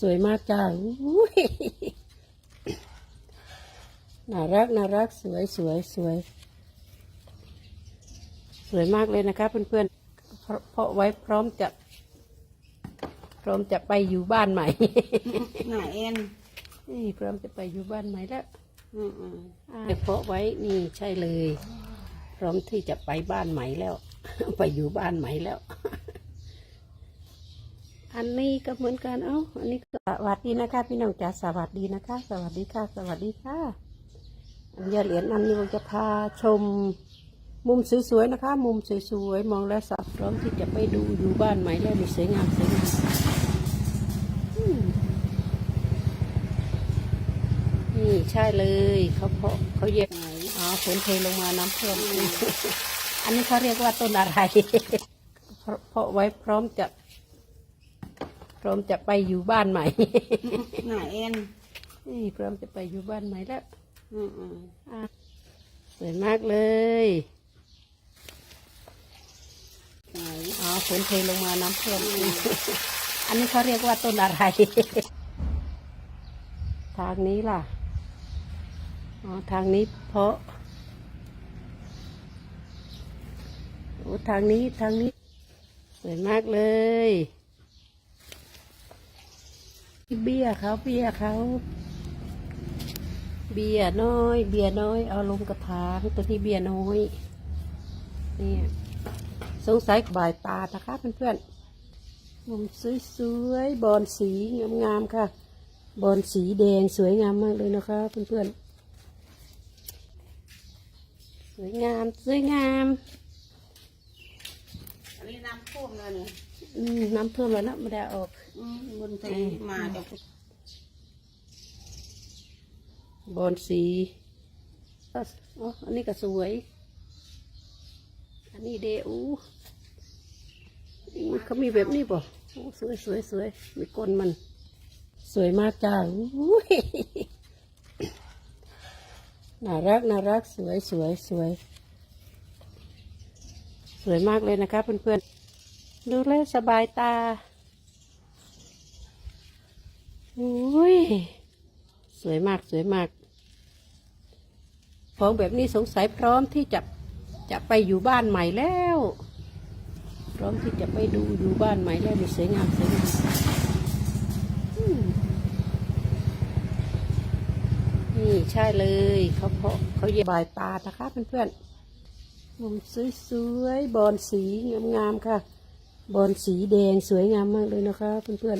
สวยมากจ้าอุ้ยน่ารักน่ารักสวยสวยสวย สวยมากเลยนะคะเพื่อนๆเพราะเพราะไว้พร้อมจะ พร้อมจะไปอยู่บ้านใหม่หน่าเอ็นนี่พร้อมจะไปอยู่บ้านใหม่แล้วอืมอืมไปเพาะไว้นี่ใช่เลย พร้อมที่จะไปบ้านใหม่แล้ว ไปอยู่บ้านใหม่แล้ว อันนี้ก็เหมือนกันเอ้าอันนี้สวัสดีนะคะ พี่น้องจ๋าสวัสดีนะคะ สวัสดีค่ะ สวัสดีค่ะอันยาเหรียญอันนี้เราจะพาชม มุมสวยๆนะคะ มุมสวยๆมองแล้วสับพร้อมที่จะไปดูอยู่บ้านใหม่แล้วนี่สวยงามสวยงามนี่ใช่เลยเขาเพาะเขาเย็บไหนอ๋อฝนเทลงมาน้ำท่วมอันนี้เขาเรียกว่าต้นอะไรเพราะเพาะไว้พร้อมจะ พร้อมจะไปอยู่บ้านใหม่ หน่าเอ็นนี่พร้อมจะไปอยู่บ้านใหม่แล้วอืมอืมอะสวยมากเลยไหนอ๋อฝนเทลงมาน้ำท่วมอันนี้เขาเรียกว่าต้นอะไร ทางนี้ล่ะ อ๋อ ทางนี้เพาะโอ้ทางนี้ทางนี้ สวยมากเลย เบี้ยเขาเบี้ยเขา เบียน้อย เบียน้อย เอาลงกระถางตัวนี้เบียน้อยนี่สงสัยบ่ายตานะคะเพื่อนๆมุมสวยๆบอลสีงามๆค่ะ บอลสีแดงสวยงามมากเลยนะคะเพื่อนๆ สวยงาม สวยงาม นนี้น้ำท่วมเลยเนี่ยอืมน้ำท่วมแล้วนะไม่ได้เอาออกอืมบนทะเลมาจากบอลสีก็อ๋ออันนี้ก็สวย อันนี้เดอูอุ๊ยเขามีแบบนี้ป่ะโอ้สวยสวยสวยมีก้นมัน สวยมากจ้าอุ้ยน่ารักน่ารักสวยสวยสวย สวยมากเลยนะคะเพื่อนๆ ดูแลวสบายตา อุ้ย สวยมากสวยมาก ของแบบนี้สงสัยพร้อมที่จะจะไปอยู่บ้านใหม่แล้ว พร้อมที่จะไปดูอยู่บ้านใหม่แล้วดีสวยงามสวยงามนี่ใช่เลยเขาเพาะเขาเย็บบายตานะคะเพื่อนๆมุมสวยๆบอลสีงามๆค่ะ บอลสีแดงสวยงามมากเลยนะคะ เพื่อน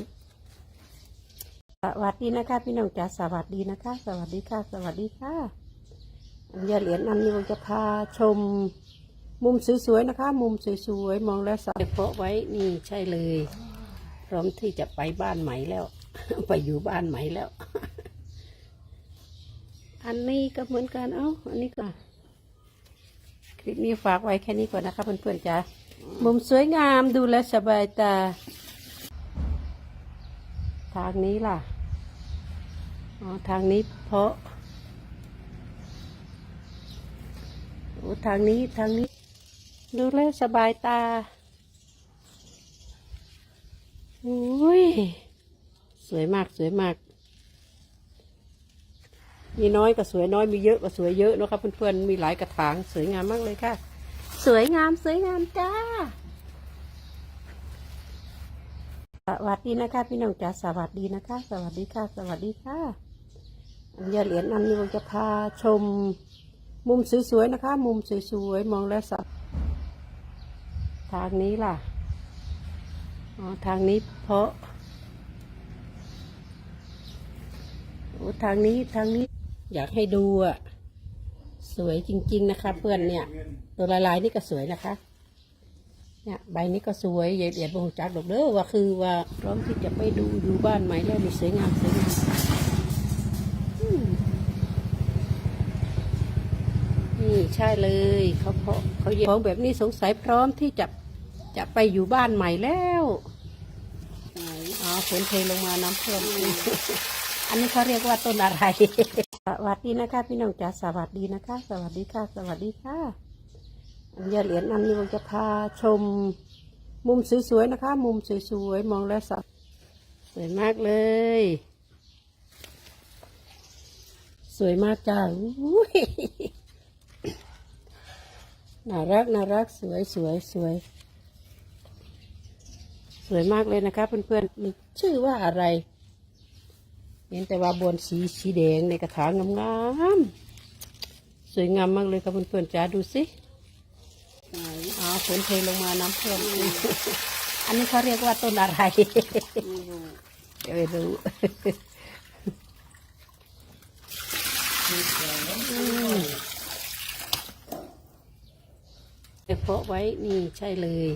ๆ สวัสดีนะคะ พี่น้องจ๋าสวัสดีนะคะ สวัสดีค่ะ สวัสดีค่ะอันยาเหรียญอันนี้เราจะพาชม มุมสวยๆนะคะ มุมสวยๆ มองแล้วสับเพาะไว้นี่ใช่เลย พร้อมที่จะไปบ้านใหม่แล้ว ไปอยู่บ้านใหม่แล้ว อันนี้ก็เหมือนกันเอ้า อันนี้ก็คลิปนี้ฝากไว้แค่นี้ก่อนนะคะ เพื่อนๆจ๋า มุมสวยงามดูแลสบายตา ทางนี้ล่ะ อ๋อ ทางนี้เพาะโอ้ทางนี้ทางนี้ ดูแลสบายตา อุ้ย สวยมากสวยมาก มีน้อยก็สวยน้อยมีเยอะก็สวยเยอะนะครับเพื่อนๆ มีหลายกระถางสวยงามมากเลยค่ะ สวยงามสวยงามจ้าสวัสดีนะคะ พี่น้องจ๋าสวัสดีนะคะ สวัสดีค่ะ สวัสดีค่ะอยาเหรียญอันนี้เราจะพาชม มุมสวยๆนะคะ มุมสวยๆมองแล้วสัทางนี้ล่ะอ๋อทางนี้เพาะโอ้ทางนี้ทางนี้อยากให้ดูอะ สวยจริง ๆ นะคะ เพื่อนเนี่ย ตัวลายๆนี่ก็สวยนะคะ เนี่ยใบนี้ก็สวยเยียดบงจักดอกเด้อว่าคือว่าพร้อมที่จะไปดูอยู่บ้านใหม่แล้วนี่สวยงามสวยงามนี่ใช่เลยเขาเพาะเขาเยียดของแบบนี้สงสัยพร้อมที่จะจะไปอยู่บ้านใหม่แล้วอ๋อฝนเทลงมาน้ำท่วมอันนี้เขาเรียกว่าต้นอะไร วัสดีนะคะ พี่น้องจ๋าสวัสดีนะคะ สวัสดีค่ะ สวัสดีค่ะอันยาเหรียญอันนี้เราจะพาชม มุมสวยๆนะคะ มุมสวยๆมองแล้วสสวยมากเลย สวยมากจ้าน่ารักน่ารักสวยสวยสวยสวยมากเลยนะคะ เพื่อนๆมันชื่อว่าอะไร เห็นแต่ว่าบนสีสีแดงในกระถางงามๆสวยงามมากเลยค่ะเพื่อนๆจ้าดูสิไหนอ๋อฝนเทลงมาน้ำเพิ่มอันนี้เขาเรียกว่าต้นอะไรไม่รู้เดี๋ยวไม่รู้เพาะไว้นี่ใช่เลย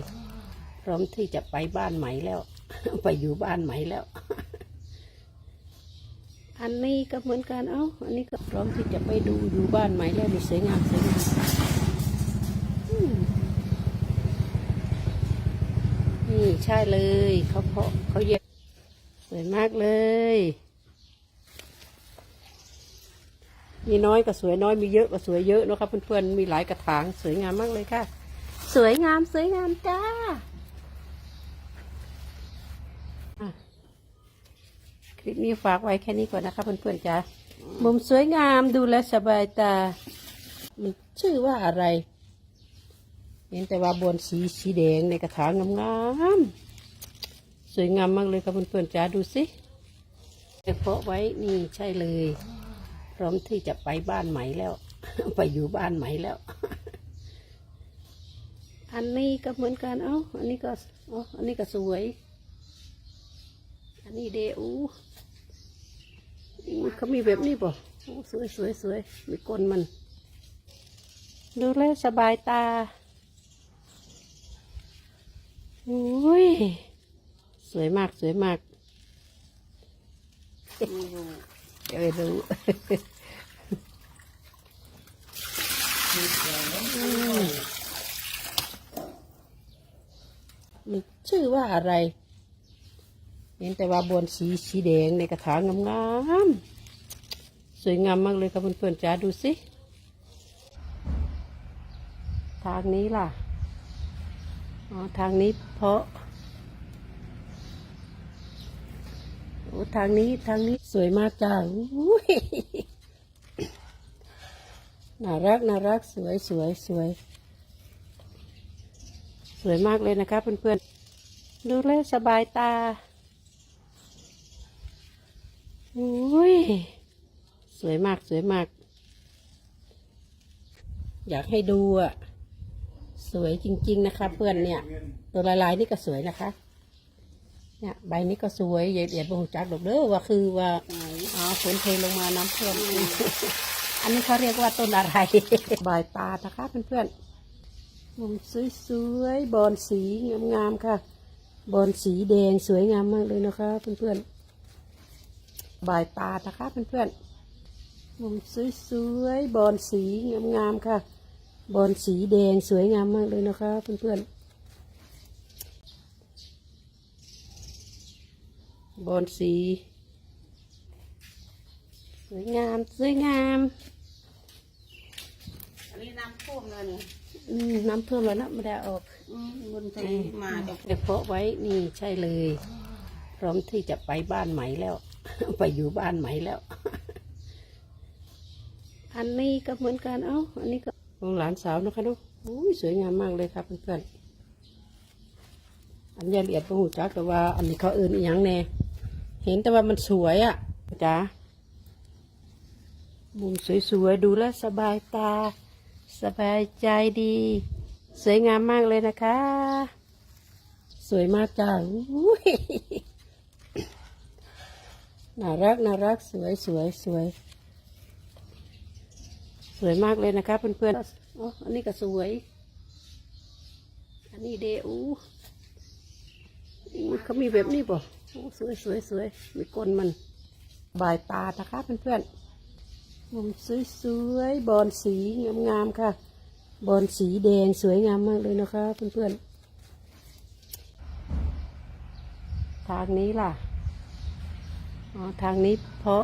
พร้อมที่จะไปบ้านใหม่แล้ว ไปอยู่บ้านใหม่แล้ว อันนี้ก็เหมือนกันเอ้า อันนี้ก็พร้อมที่จะไปดูอยู่บ้านใหม่แล้วนี่สวยงามสวยงามนี่ใช่เลยเขาเพาะเขาเย็บสวยมากเลย มีน้อยก็สวยน้อยมีเยอะก็สวยเยอะนะครับเพื่อนๆมีหลายกระถางสวยงามมากเลยค่ะ สวยงามสวยงามจ้าอะค ลิปนี้ฝากไว้แค่นี้ก่อนนะคะเพื่อนๆจ้ามุมสวยงามดูแลสบายตา มันชื่อว่าอะไร เห็นแต่ว่าบนสีสีแดงในกระถางงามๆสวยงามมากเลยค่ะเพื่อนๆจ้าดูสิเพาะไว้นี่ใช่เลย พร้อมที่จะไปบ้านใหม่แล้ว ไปอยู่บ้านใหม่แล้ว อันนี้ก็เหมือนกันเอ้าอันนี้ก็อ๋ออันนี้ก็สวย อันนี้เดอู เขามีแบบนี้ป่ะโอ้สวยสวยสวยมีก้นมัน ดูแลสบายตาอุ้ยสวยมากสวยมากไม่รู้เดี๋ยวไม่รู้มันชื่อว่าอะไร เห็นแต่ว่าบนสีสีแดงในกระถางงามๆส วยงามมากเลยค่ะเพื่อนๆจ้าดูสิ ทางนี้ล่ะ อ๋อ ทางนี้เพาะโอ้ทางนี้ทางนี้สวยมากจ้าอุ้ยน่ารักน่ารักสวยสวยสวย สวยมากเลยนะคะเพื่อนๆ ดูแลสบายตาอุ้ย สวยมากสวยมาก อยากให้ดูอะ สวยจริง ๆ นะคะ เพื่อนเนี่ย ตัวลายๆนี่ก็สวยนะคะ เนี่ยใบนี้ก็สวยเหยียดๆบงจักดอกเด้อว่าคือว่าไหนอ๋อฝนเทลงมาน้ำเพิ่มอันนี้เขาเรียกว่าต้นอะไรบายปลานะคะ เพื่อนๆมุมสวยๆบอนสีงามๆค่ะบอนสีแดงสวยงามมากเลยนะคะเพื่อนๆบายปลานะคะเพื่อนๆ มุมสวยๆ บอนสีงามๆ ค่ะ บอนสีแดงสวยงามมากเลยนะคะเพื่อนๆ บอนสี สวยงาม สวยงาม อันนี้น้ำท่วมเลยนี่อืมน้ำท่วมแล้วนะไม่ได้เอาออกอืมบนสีมาจากเดี๋ยวเพาะไว้นี่ใช่เลย พร้อมที่จะไปบ้านใหม่แล้ว ไปอยู่บ้านใหม่แล้ว อันนี้ก็เหมือนกันเอ้าอันนี้ก็ของหลานสาวนะคะเนาะอุ้ยสวยงามมากเลยครับเพื่อนๆอันยาละเอียดพระหูจักแต่ว่า อันนี้เขาเอื่นอีหยังแน่เห็นแต่ว่ามันสวยอะ่ะจ้ามุมสวยๆดูแลวสบายตา สบายใจดี สวยงามมากเลยนะคะ สวยมากจ้าอุ้ยน่ารักน่ารักสวยสวยสวย สวยมากเลยนะคะเพื่อนๆอ๋ออันนี้ก็สวย อันนี้เดอูอุ๊ยเขามีแบบนี้ป่ะโอ้สวยสวยสวยมีก้นมัน บายตานะคะเพื่อนๆมุมสวยๆบอนสีงามๆค่ะ บอนสีแดงสวยงามมากเลยนะคะเพื่อนๆ ทางนี้ล่ะ อ๋อ ทางนี้เพาะ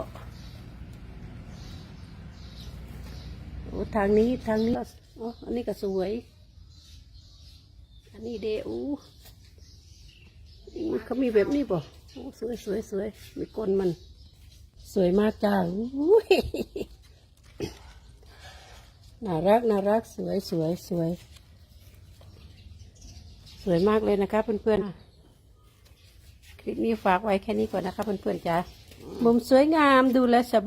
โอ้ทางนี้ทางนี้ก็อ๋ออันนี้ก็สวย อันนี้เดอูอุ๊ยเขามีแบบนี้ป่ะโโอ้สวยสวยสวยมีก้นมัน สวยมากจ้าอุ้ยน่ารักน่ารักสวยสวยสวย สวยมากเลยนะคะเพื่อนๆ คลิปนี้ฝากไว้แค่นี้ก่อนนะคะเพื่อนๆจ้ามุมสวยงามดูแลสบาย